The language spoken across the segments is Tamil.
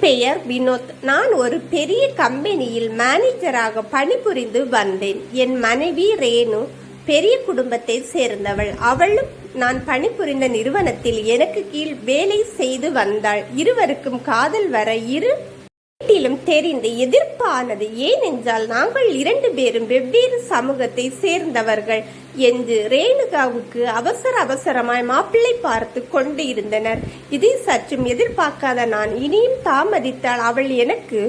பெயர் வினோத். நான் ஒரு பெரிய கம்பெனியில் மேனேஜராக பணிபுரிந்து வந்தேன். என் மனைவி ரேணு பெரிய குடும்பத்தை சேர்ந்தவள். அவளும் நான் பணிபுரிந்த நிறுவனத்தில் எனக்கு கீழ் வேலை செய்து வந்தாள். இருவருக்கும் காதல் வர இரு வீட்டிலும் தெரிந்து எதிர்ப்பானது ஏனென்றால் நாங்கள் இரண்டு பேரும் வெவ்வேறு சமூகத்தை சேர்ந்தவர்கள். என்று ரேணுகாவுக்கு அவசர அவசரமாய் மாப்பிள்ளை பார்த்து கொண்டு இருந்தனர் இதை சற்றும் எதிர்பார்க்காத நான் இனியும் தாமதித்தால் அவள் எனக்கு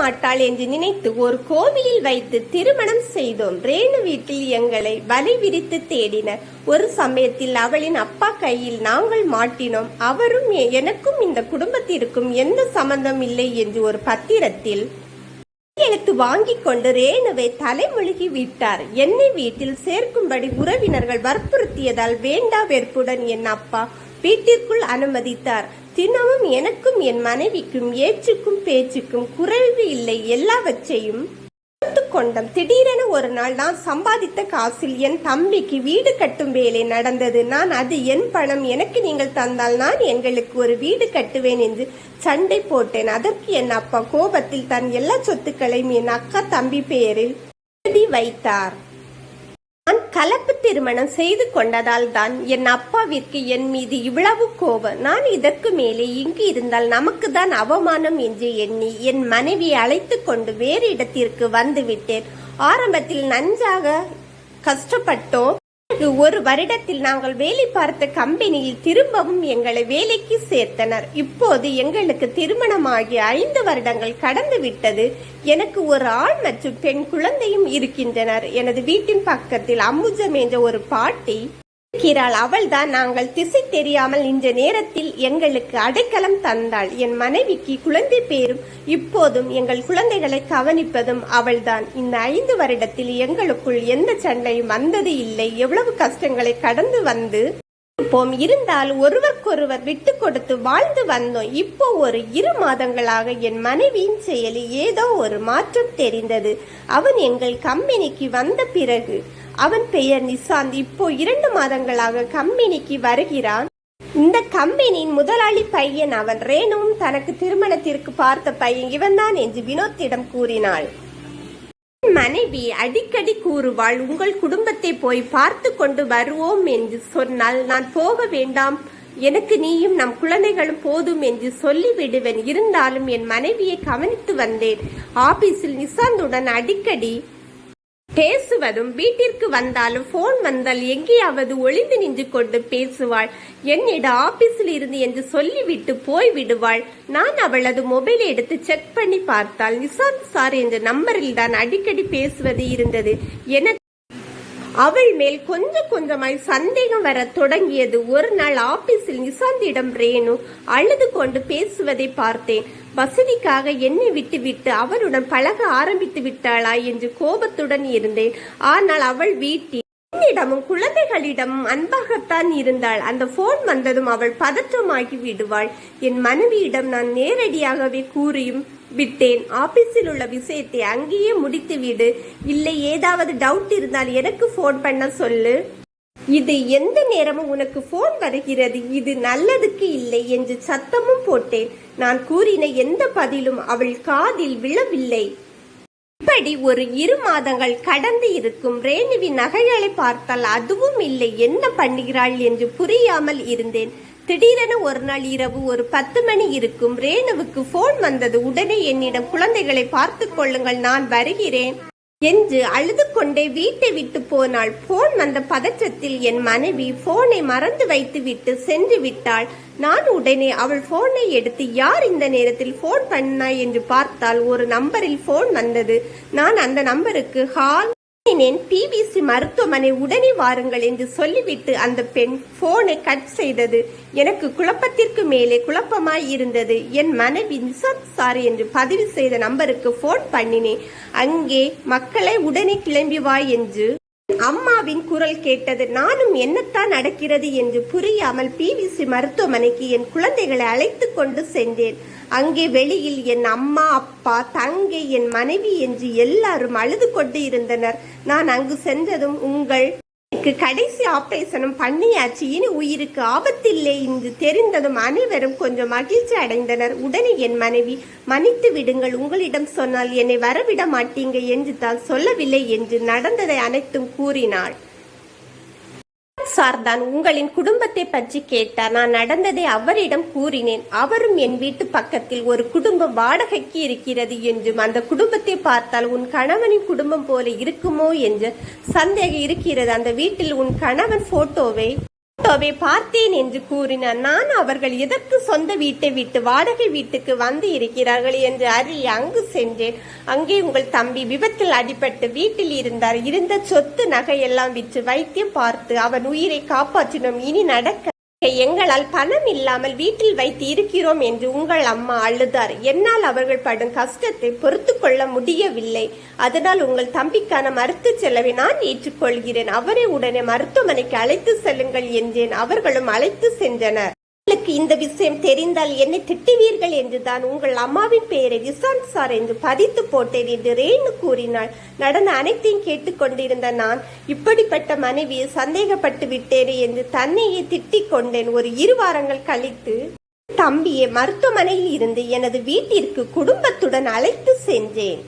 மாட்டாள் என்று நினைத்து ஒரு கோவிலில் வைத்து திருமணம் செய்தோம். ரேணு வீட்டில் எங்களை வலை விரித்து தேடினர் ஒரு சமயத்தில் அவளின் அப்பா கையில் நாங்கள் மாட்டினோம். அவரும் எனக்கும் இந்த குடும்பத்திற்கும் எந்த சம்பந்தம் இல்லை என்று ஒரு பத்திரத்தில் எழுத்து வாங்கி கொண்டு ரேணுவை தலைமுழுகி விட்டார். என்னை வீட்டில் சேர்க்கும்படி உறவினர்கள் வற்புறுத்தியதால் வேண்டா வெறுப்புடன் என் அப்பா வீட்டிற்குள் அனுமதித்தார். தினமும் எனக்கும் என் மனைவிக்கும் ஏச்சுக்கும் பேச்சுக்கும் குறைவு இல்லை. எல்லாவற்றையும் பொறுத்து கொண்டோம். திடீரென ஒரு நாள் நான் சம்பாதித்த காசில் என் தம்பிக்கு வீடு கட்டும் வேலை நடந்தது. நான் அது என் பணம் எனக்கு நீங்கள் தந்தால் நான் எங்களுக்கு ஒரு வீடு கட்டுவேன் என்று சண்டை போட்டேன். அதற்கு என் அப்பா கோபத்தில் தன் எல்லா சொத்துக்களையும் என் அக்கா தம்பி பெயரில் எழுதி வைத்தார். கலப்பு திருமணம் செய்து கொண்டதால் தான் என் அப்பாவிற்கு என் மீது இவ்வளவு கோபம். நான் இதற்கு மேலே இங்கு இருந்தால் நமக்கு தான் அவமானம் என்று எண்ணி என் மனைவியை அழைத்து கொண்டு வேறு இடத்திற்கு வந்துவிட்டேன் ஆரம்பத்தில் நன்றாக கஷ்டப்பட்டோம். பிறகு ஒரு வருடத்தில் நாங்கள் வேலை பார்த்த கம்பெனியில் திரும்பவும் எங்களை வேலைக்கு சேர்த்தனர். இப்போது எங்களுக்கு திருமணமாகி ஐந்து வருடங்கள் கடந்து விட்டது. எனக்கு ஒரு ஆண் மற்றும் பெண் குழந்தையும் இருக்கின்றனர். எனது வீட்டின் பக்கத்தில் அம்புஜம் என்ற ஒரு பாட்டி இருக்கிறாள். அவள்தான் நாங்கள் திசை தெரியாமல் இந்த நேரத்தில் எங்களுக்கு அடைக்கலம் தந்தாள். என் மனைவிக்கு குழந்தை பேரும் இப்போதும் எங்கள் குழந்தைகளை கவனிப்பதும் அவள்தான். இந்த ஐந்து வருடத்தில் எங்களுக்குள் எந்த சண்டையும் வந்தது இல்லை. எவ்வளவு கஷ்டங்களை கடந்து வந்து இருப்போம். இருந்தால் ஒருவருக்கொருவர் விட்டு கொடுத்து வாழ்ந்து வந்தோம். இப்போ ஒரு இரு மாதங்களாக என் மனைவியின் செயலில் ஏதோ ஒரு மாற்றம் தெரிந்தது. அவன் எங்கள் கம்பெனிக்கு வந்த பிறகு அவன் பெயர் நிசாந்த் இப்போ இரண்டு மாதங்களாக கம்பெனிக்கு வருகிறான். இந்த கம்பெனியின் முதலாளி பையன் அவன். ரேணுவும் தனக்கு திருமணத்திற்கு பார்த்த பையன் இவன்தான் என்று வினோத்திடம் கூறினாள். மனைவி அடிக்கடி கூறுவாள் உங்கள் குடும்பத்தை போய் பார்த்து கொண்டு வருவோம் என்று சொன்னால் நான் போக வேண்டாம். எனக்கு நீயும் நம் குழந்தைகளும் போதும் என்று சொல்லி விடுவேன் இருந்தாலும் என் மனைவியை கவனித்து வந்தேன். ஆபீஸில் நிசாந்துடன் அடிக்கடி பேசுவதும் வீட்டிற்கு வந்தாலும் போன் வந்தால் எங்கேயாவது ஒளிந்து நின்று கொண்டு பேசுவாள். என்னிடம் ஆபீஸில் இருந்து என்று சொல்லிவிட்டு போய் விடுவாள். நான் அவளது மொபைலை எடுத்து செக் பண்ணி பார்த்தால் நிசாந்த் சார் என்ற நம்பரில் தான் அடிக்கடி பேசுவது இருந்தது. என அவள் மேல் கொஞ்சம் கொஞ்சமாய் சந்தேகம் வர தொடங்கியது. ஒரு நாள் ஆபீஸில் நிசாந்திடம் ரேணு அழுது கொண்டு பேசுவதை பார்த்தேன். வசதிக்காக என்னை விட்டுவிட்டு அவருடன் பழக ஆரம்பித்து விட்டாளா என்று கோபத்துடன் இருந்தேன். ஆனால் அவள் வீட்டில் என்னிடமும் குழந்தைகளிடமும் அன்பாகத்தான் இருந்தாள். அந்த போன் வந்ததும் அவள் பதற்றமாகி விடுவாள். என் மனைவியிடம் நான் நேரடியாகவே கூறியும் விட்டேன். ஆபீஸில் உள்ள விஷயத்தை அங்கேயே முடித்து விடு இல்லை ஏதாவது டவுட் இருந்தால் எனக்கு போன் பண்ண சொல்லு. இது எந்த நேரமும் உனக்கு போன் வருகிறது? இது நல்லதுக்கு இல்லை என்று சத்தமும் போட்டேன். நான் கூறின எந்த பதிலும் அவள் காதில் விழவில்லை. இப்படி ஒரு இரு மாதங்கள் கடந்து இருக்கும் ரேணுவின் நகைகளை பார்த்தால் அதுவும் இல்லை என்ன பண்ணுகிறாள் என்று புரியாமல் இருந்தேன். திடீரென ஒரு நாள் இரவு ஒரு பத்து மணி இருக்கும் ரேணுவுக்கு போன் வந்தது. உடனே என்னிடம் குழந்தைகளை பார்த்து கொள்ளுங்கள் நான் வருகிறேன். என்று அழுது கொண்டே வீட்டை விட்டு போனாள். போன் வந்த பதற்றத்தில் என் மனைவி போனை மறந்து வைத்து விட்டு சென்று விட்டாள். நான் உடனே அவள் போனை எடுத்து யார் இந்த நேரத்தில் போன் பண்ணாய்? என்று பார்த்தால் ஒரு நம்பரில் போன் வந்தது. நான் அந்த நம்பருக்கு ஹால் பிபிசி மருத்துவமனை உடனே வாருங்கள் என்று சொல்லிவிட்டு அந்த பெண் போனை கட் செய்தது. எனக்கு குழப்பத்திற்கு மேலே குழப்பமாய் இருந்தது. என் மனைவி நிசாந்த் சார் என்று பதிவு செய்த நம்பருக்கு போன் பண்ணினேன். அங்கே மக்களை உடனே கிளம்பி வா என்று அம்மாவின் குரல் கேட்டது. நானும் என்னத்தான் நடக்கிறது என்று புரியாமல் பிவிசி மருத்துவமனைக்கு என் குழந்தைகளை அழைத்து கொண்டு சென்றேன். அங்கே வெளியில் என் அம்மா அப்பா தங்கை என் மனைவி என்று எல்லாரும் அழுது கொண்டு இருந்தனர். நான் அங்கு சென்றதும் உங்கள் எனக்கு கடைசி ஆபரேஷனும் பண்ணியாச்சு. இனி உயிருக்கு ஆபத்தில்லை என்று தெரிந்ததும் அனைவரும் கொஞ்சம் மகிழ்ச்சி அடைந்தனர். உடனே என் மனைவி மன்னித்து விடுங்கள் உங்களிடம் சொன்னால் என்னை வரவிட மாட்டீங்க என்று தான் சொல்லவில்லை என்று நடந்ததை அனைத்தும் கூறினாள். சார்தான் உங்களின் குடும்பத்தை பற்றி கேட்டார் நான் நடந்ததை அவரிடம் கூறினேன். அவரும் என் வீட்டு பக்கத்தில் ஒரு குடும்பம் வாடகைக்கு இருக்கிறது என்றும் அந்த குடும்பத்தை பார்த்தால் உன் கணவனின் குடும்பம் போல இருக்குமோ என்று சந்தேகம் இருக்கிறது. அந்த வீட்டில் உன் கணவன் போட்டோவை ஆட்டோவை பார்த்தேன் என்று கூறினார் நான் அவர்கள் எதற்கு சொந்த வீட்டை விட்டு வாடகை வீட்டுக்கு வந்து இருக்கிறார்கள் என்று அறிய அங்கு சென்றேன். அங்கே உங்கள் தம்பி விபத்தில் அடிபட்டு வீட்டில் இருந்தார். இருந்த சொத்து நகையெல்லாம் விற்று வைத்தியம் பார்த்து அவன் உயிரை காப்பாற்றினோம். இனி நடக்க எங்களால் பணம் இல்லாமல் வீட்டில் வைத்து இருக்கிறோம் என்று உங்கள் அம்மா அழுதார். என்னால் அவர்கள் படும் கஷ்டத்தை பொறுத்து கொள்ள முடியவில்லை. அதனால் உங்கள் தம்பிக்கான மருத்துவ செலவை நான் ஏற்றுக்கொள்கிறேன். அவரை உடனே மருத்துவமனைக்கு அழைத்து செல்லுங்கள் என்றேன். அவர்களும் அழைத்து சென்றனர். உங்களுக்கு இந்த விஷயம் தெரிந்தால் என்னை திட்டுவீர்கள் என்றுதான் உங்கள் அம்மாவின் பெயரை விசாந்த் சார் என்று பதித்து போட்டேன் என்று ரேணு கூறினாள். நடந்த அனைத்தையும் கேட்டுக்கொண்டிருந்த நான் இப்படிப்பட்ட மனைவியை சந்தேகப்பட்டு விட்டேனே என்று தன்னையே திட்டிக் கொண்டேன். ஒரு இரு வாரங்கள் கழித்து தம்பியை மருத்துவமனையில் இருந்து எனது வீட்டிற்கு குடும்பத்துடன் அழைத்து சென்றேன்.